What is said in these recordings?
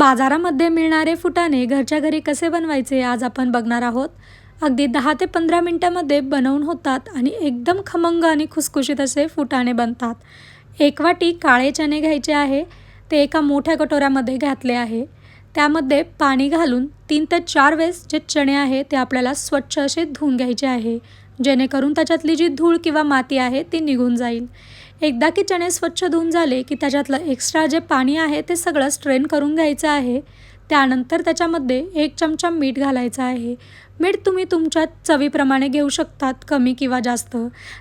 बाजारामध्ये मिळणारे फुटाणे घरच्या घरी कसे बनवायचे आज आपण बघणार आहोत. अगदी दहा ते पंधरा मिनटामध्ये बनवून होतात आणि एकदम खमंग आणि खुसखुशीत असे फुटाणे बनतात. एक वाटी काळे चणे घ्यायचे आहे ते एका मोठ्या कटोऱ्यामध्ये घातले आहे. त्यामध्ये पाणी घालून तीन ते चार वेळेस जे चणे आहे ते आपल्याला स्वच्छ असे धुवून घ्यायचे आहे. जेणेकरून त्याच्यातली जी धूळ किंवा माती आहे ती निघून जाईल. एकदा की चणे स्वच्छ धुवून झाले की त्याच्यातलं एक्स्ट्रा जे पाणी आहे ते सगळं स्ट्रेन करून घ्यायचं आहे. त्यानंतर त्याच्यामध्ये एक चमचा मीठ घालायचं आहे. मीठ तुम्ही तुमच्या चवीप्रमाणे घेऊ शकतात कमी किंवा जास्त.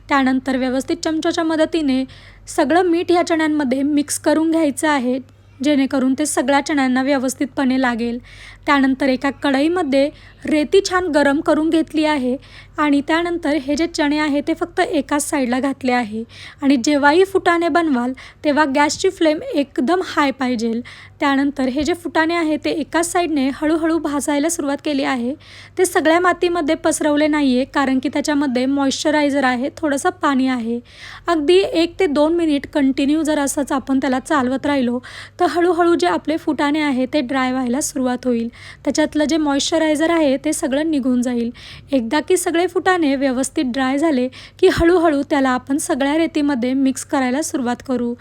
त्यानंतर व्यवस्थित चमच्याच्या मदतीने सगळं मीठ ह्या चण्यांमध्ये मिक्स करून घ्यायचं आहे. जेणेकरून ते सगळ्या चण्यांना व्यवस्थितपणे लागेल. त्यानंतर एका कढईमध्ये रेती छान गरम करून घेतली आहे आणि त्यानंतर हे जे चणे आहे ते फक्त एकाच साईडला घातले आहे. आणि जेव्हाही फुटाने बनवाल तेव्हा गॅसची फ्लेम एकदम हाय पाहिजे त्यानंतर हे जे फुटाणे आहे ते एकाच साईडने हळूहळू भाजायला सुरुवात केली आहे. ते सगळ्या मातीमध्ये पसरवले नाही आहे कारण की त्याच्यामध्ये मॉइश्चरायझर आहे थोडंसं पाणी आहे. अगदी एक ते दोन मिनिट कंटिन्यू जर असंच आपण त्याला चालवत राहिलो तर हळूहळू जे आपले फुटाणे आहे ते ड्राय व्हायला सुरुवात होईल. त्याच्यातलं जे मॉइश्चरायझर आहे ते सगळं निघून जाईल. एकदा की सगळे फुटाणे व्यवस्थित ड्राय झाले की हळूहळू त्याला आपण सगळ्या रेतीमध्ये मिक्स करायला सुरुवात करू.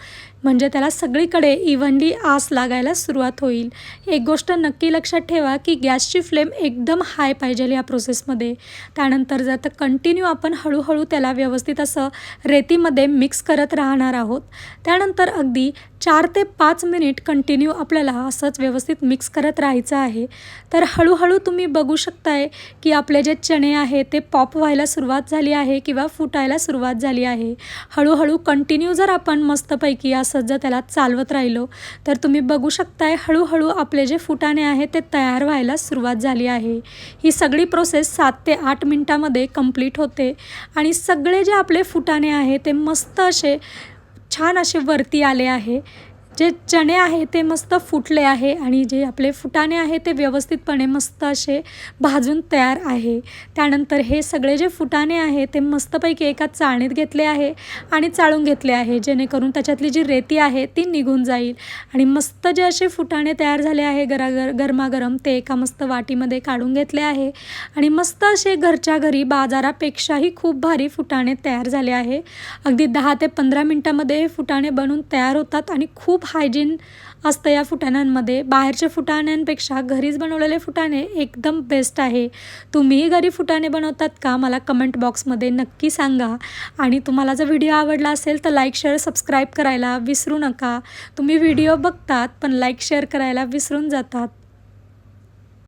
म्हणजे त्याला सगळीकडे इव्हनली आस लागायला सुरुवात होईल. एक गोष्ट नक्की लक्षात ठेवा की गॅसची फ्लेम एकदम हाय पाहिजे या प्रोसेसमध्ये त्यानंतर जर तर कंटिन्यू आपण हळूहळू त्याला व्यवस्थित असं रेतीमध्ये मिक्स करत राहणार आहोत. त्यानंतर अगदी चार ते पाच मिनिट कंटिन्यू आपल्याला असंच व्यवस्थित मिक्स करत राहायचं आहे. तर हळूहळू तुम्ही बघू शकताय की आपले जे चणे आहे ते पॉप व्हायला सुरुवात झाली आहे किंवा फुटायला सुरुवात झाली आहे. हळूहळू कंटिन्यू जर आपण मस्तपैकी असंच जर त्याला चालवत राहिलो तर तुम्ही बघू शकताय हळूहळू आपले जे फुटाणे आहे ते तयार व्हायला सुरुवात झाली आहे. ही सगळी प्रोसेस सात ते आठ मिनटामध्ये कंप्लीट होते आणि सगळे जे आपले फुटाणे आहे ते मस्त असे छान असे वरती आले आहे. जे चणे आहे ते मस्त फुटले आहे आणि जे आपले फुटाणे आहे ते व्यवस्थितपणे मस्त असे भाजून तयार आहे. त्यानंतर हे सगळे जे फुटाणे आहे ते मस्तपैकी एका चाळणीत घेतले आहे आणि चाळून घेतले आहे. जेणेकरून त्याच्यातली जी रेती आहे ती निघून जाईल. आणि मस्त जे असे फुटाणे तयार झाले आहे गरागर गरमागरम ते एका मस्त वाटीमध्ये काढून घेतले आहे. आणि मस्त असे घरच्या घरी बाजारापेक्षाही खूप भारी फुटाणे तयार झाले आहे. अगदी दहा ते पंधरा मिनटामध्ये हे फुटाणे बनून तयार होतात आणि खूप हायजीन असतं या फुटाण्यांमध्ये. बाहेरच्या फुटाण्यांपेक्षा घरीच बनवलेले फुटाणे एकदम बेस्ट आहे. तुम्हीही घरी फुटाणे बनवतात का? मला कमेंट बॉक्समध्ये नक्की सांगा. आणि तुम्हाला जर व्हिडिओ आवडला असेल तर लाईक शेअर सबस्क्राईब करायला विसरू नका. तुम्ही व्हिडिओ बघतात पण लाईक शेअर करायला विसरून जातात.